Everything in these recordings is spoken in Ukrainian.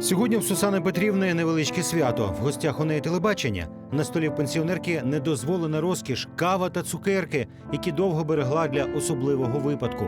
Сьогодні в Сусани Петрівни невеличке свято. В гостях у неї телебачення. На столі пенсіонерки недозволена розкіш, кава та цукерки, які довго берегла для особливого випадку.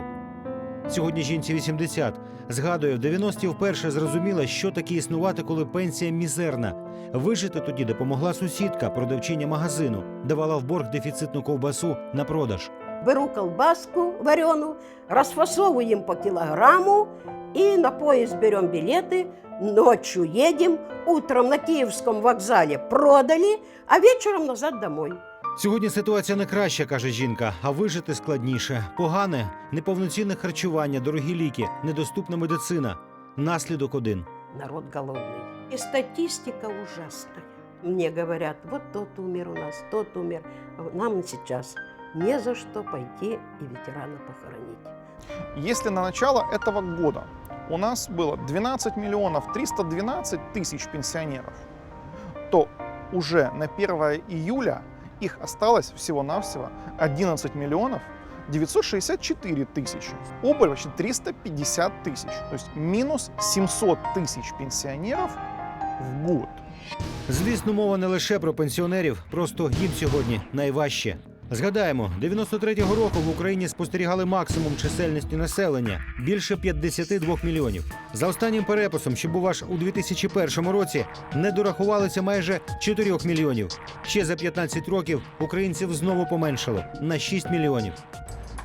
Сьогодні жінці 80. Згадує, в 90-ті вперше зрозуміла, що таке існувати, коли пенсія мізерна. Вижити тоді допомогла сусідка, продавчиня магазину, давала в борг дефіцитну ковбасу на продаж. Беру колбаску вареную, расфасовываем по килограмму и на поезд берем билеты, ночью едем, утром на Киевском вокзале продали, а вечером назад домой. Сьогодні ситуація не краща, каже жінка, а вижити складніше. Погане, неповноцінне харчування, дорогі ліки, недоступна медицина. Наслідок один. Народ голодный. И статистика ужасная. Мне говорят, вот тот умер у нас, тот умер. Нам сейчас не за что пойти и ветерана похоронить. Если на начало этого года у нас было 12 миллионов 312 тысяч пенсионеров, то уже на 1 июля их осталось всего-навсего 11 миллионов 964 тысячи. Убыль вообще 350 тысяч. То есть минус 700 тысяч пенсионеров в год. Звісно, мова не лише про пенсіонерів, просто їм сьогодні найважче. Згадаємо, 93-го року в Україні спостерігали максимум чисельності населення більше 52 мільйонів. За останнім переписом, що був аж у 2001 році, не дорахувалися майже 4 мільйонів. Ще за 15 років українців знову поменшало на 6 мільйонів.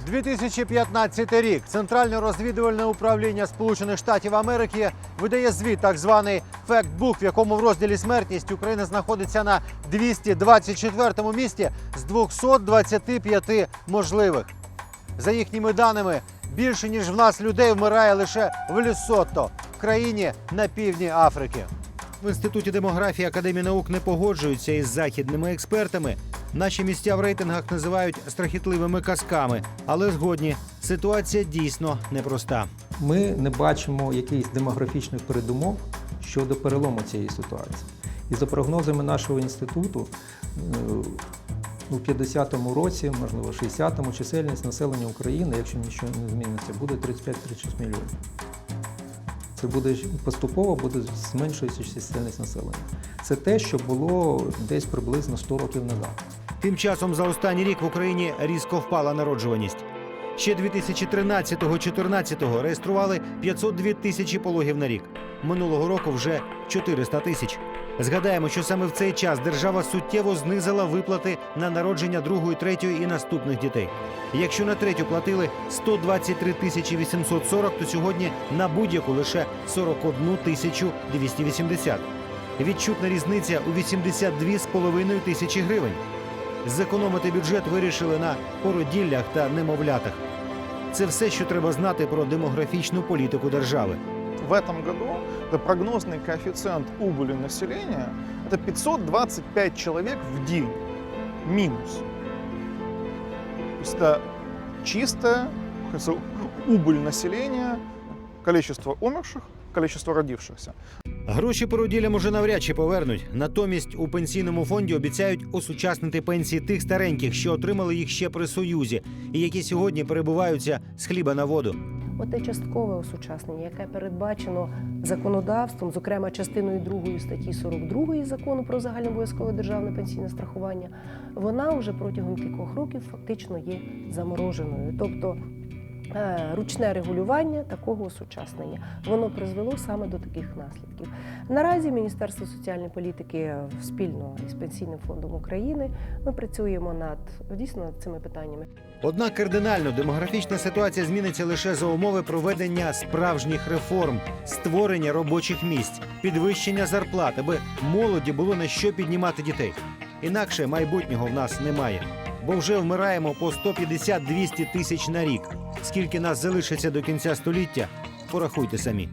2015 рік Центральне розвідувальне управління Сполучених Штатів Америки видає звіт, так званий фектбук, в якому в розділі смертність Україна знаходиться на 224 місці з 225 можливих. За їхніми даними, більше ніж в нас людей вмирає лише в Лісотто, в країні на півдні Африки. В інституті демографії Академії наук не погоджуються із західними експертами. Наші місця в рейтингах називають страхітливими казками, але згодні ситуація дійсно непроста. Ми не бачимо якихось демографічних передумов щодо перелому цієї ситуації. І за прогнозами нашого інституту, е, у 50-му році, можливо, 60-му, чисельність населення України, якщо нічого не зміниться, буде 35-36 мільйонів. Це буде поступово буде зменшуючися чисельність населення. Це те, що було десь приблизно 100 років назад. Тим часом за останній рік в Україні різко впала народжуваність. Ще 2013-14 реєстрували 502 тисячі пологів на рік. Минулого року вже 400 тисяч. Згадаємо, що саме в цей час держава суттєво знизила виплати на народження другої, третьої і наступних дітей. Якщо на третю платили 123 тисячі 840, то сьогодні на будь-яку лише 41 тисячу 280. Відчутна різниця у 82,5 тисячі гривень. Зекономити бюджет вирішили на породіллях та немовлятах. Це все, що треба знати про демографічну політику держави. В этом году это прогнозный коэффициент убыли населения это 525 человек в день минус. То есть это чистая как говорится, убыль населения, количество умерших, количество родившихся. Гроші породіллям уже навряд чи повернуть. Натомість у пенсійному фонді обіцяють осучаснити пенсії тих стареньких, що отримали їх ще при союзі, і які сьогодні перебуваються з хліба на воду. Оте часткове осучаснення, яке передбачено законодавством, зокрема частиною 2 статті 42 закону про загальнообов'язкове державне пенсійне страхування, вона вже протягом кількох років фактично є замороженою. Тобто ручне регулювання такого осучаснення воно призвело саме до таких наслідків. Наразі Міністерство соціальної політики спільно із Пенсійним фондом України ми працюємо над дійсно над цими питаннями. Однак кардинально демографічна ситуація зміниться лише за умови проведення справжніх реформ, створення робочих місць, підвищення зарплат, аби молоді було на що піднімати дітей. Інакше майбутнього в нас немає, бо вже вмираємо по 150-200 тисяч на рік. Скільки нас залишиться до кінця століття, порахуйте самі.